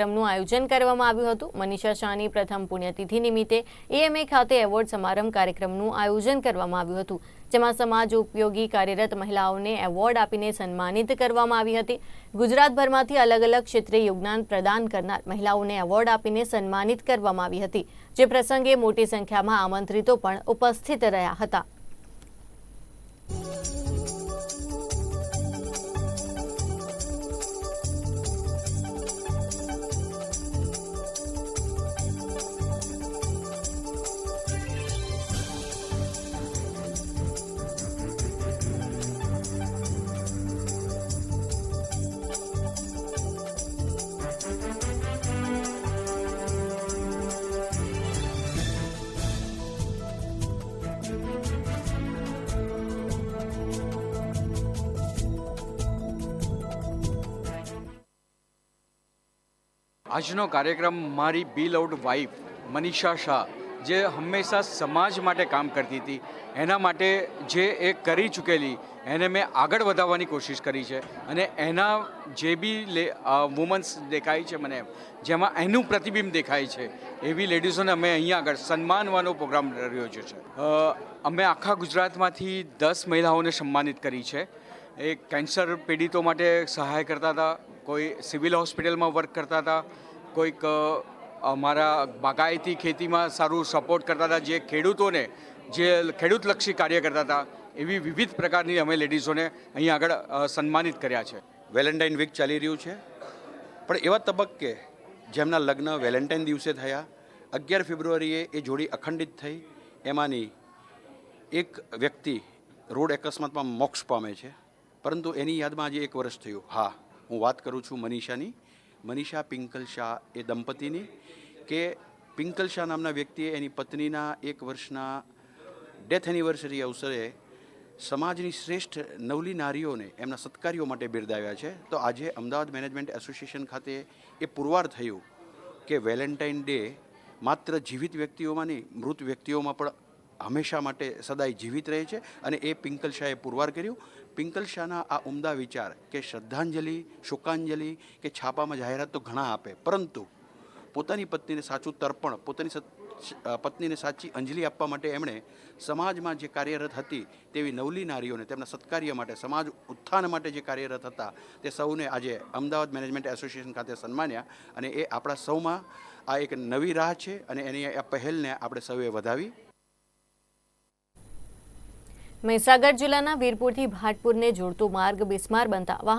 કાર્યક્રમનું આયોજન કરવામાં આવ્યું હતું. મનીષા શાહની પ્રથમ પુણ્યતિથિ નિમિત્તે એએમએ ખાતે એવોર્ડ સમારંભ કાર્યક્રમનું આયોજન કરવામાં આવ્યું હતું, જેમાં સમાજ ઉપયોગી કાર્યરત મહિલાઓને એવોર્ડ આપીને સન્માનિત કરવામાં આવી હતી. ગુજરાતભરમાંથી અલગ અલગ ક્ષેત્રે યોગદાન પ્રદાન કરનાર મહિલાઓને એવોર્ડ આપીને સન્માનિત કરવામાં આવી હતી, જે પ્રસંગે મોટી સંખ્યામાં આમંત્રિતો પણ ઉપસ્થિત રહ્યા હતા. આજનો કાર્યક્રમ મારી beloved wife Manisha Shah, જે હંમેશા સમાજ માટે કામ કરતી હતી. એના માટે જે એ કરી ચૂકેલી, એને મેં આગળ વધારવાની કોશિશ કરી છે. અને એના જે બી વુમન્સ દેખાય છે મને, જેમાં એનું પ્રતિબિંબ દેખાય છે, એવી લેડીઝોને અમે અહીંયા આગળ સન્માનવાનો પ્રોગ્રામ રહ્યો છે. અમે આખા ગુજરાતમાંથી દસ મહિલાઓને સન્માનિત કરી છે. એ કેન્સર પીડિતો માટે સહાય કરતા હતા, કોઈ સિવિલ હોસ્પિટલમાં વર્ક કરતા હતા કોઈક અમારા બાગાયતી ખેતીમાં સારું સપોર્ટ કરતા હતા જે ખેડૂતોને, જે ખેડૂતલક્ષી કાર્ય કરતા હતા, એવી વિવિધ પ્રકારની અમે લેડીઝોને અહીં આગળ સન્માનિત કર્યા છે. વેલેન્ટાઇન વીક ચાલી રહ્યું છે. પણ એવા તબક્કે જેમના લગ્ન વેલેન્ટાઇન દિવસે થયા, અગિયાર ફેબ્રુઆરીએ એ જોડી અખંડિત થઈ. એમાંની એક વ્યક્તિ રોડ અકસ્માતમાં મોક્ષ પામે છે. પરંતુ એની યાદમાં આજે એક વર્ષ થયું. હા, હું વાત કરું છું મનીષાની. મનીષા પિંકલ શાહ એ દંપતીની કે પિંકલ શાહ નામના વ્યક્તિએ એની પત્નીના એક વર્ષના ડેથ એનિવર્સરી અવસરે સમાજની શ્રેષ્ઠ નવલી નારીઓને એમના સત્કાર્યો માટે બિરદાવ્યા છે. તો આજે અમદાવાદ મેનેજમેન્ટ એસોસિએશન ખાતે એ પુરવાર થયું કે વેલેન્ટાઇન ડે માત્ર જીવિત વ્યક્તિઓમાં નહીં મૃત વ્યક્તિઓમાં પણ હંમેશા માટે સદાય જીવિત રહે છે અને એ પિંકલ શાહે પુરવાર કર્યું. પિંકલ શાહના આ ઉમદા વિચાર કે શ્રદ્ધાંજલિ, શોકાંજલિ કે છાપામાં જાહેરાત તો ઘણા આપે, પરંતુ પોતાની પત્નીને સાચું તર્પણ, પોતાની પત્નીને સાચી અંજલિ આપવા માટે એમણે સમાજમાં જે કાર્યરત હતી તેવી નવલી નારીઓને, તેમના સત્કાર્ય માટે, સમાજ ઉત્થાન માટે જે કાર્યરત હતા તે સૌને આજે અમદાવાદ મેનેજમેન્ટ એસોસિએશન ખાતે સન્માન્યા અને એ આપણા સૌમાં આ એક નવી રાહ છે અને એની આ પહેલને આપણે સૌએ વધાવી. મહીસાગર જિલ્લાના વીરપુરથી ભાટપુરને જોડતો માર્ગ બિસ્માર બનતા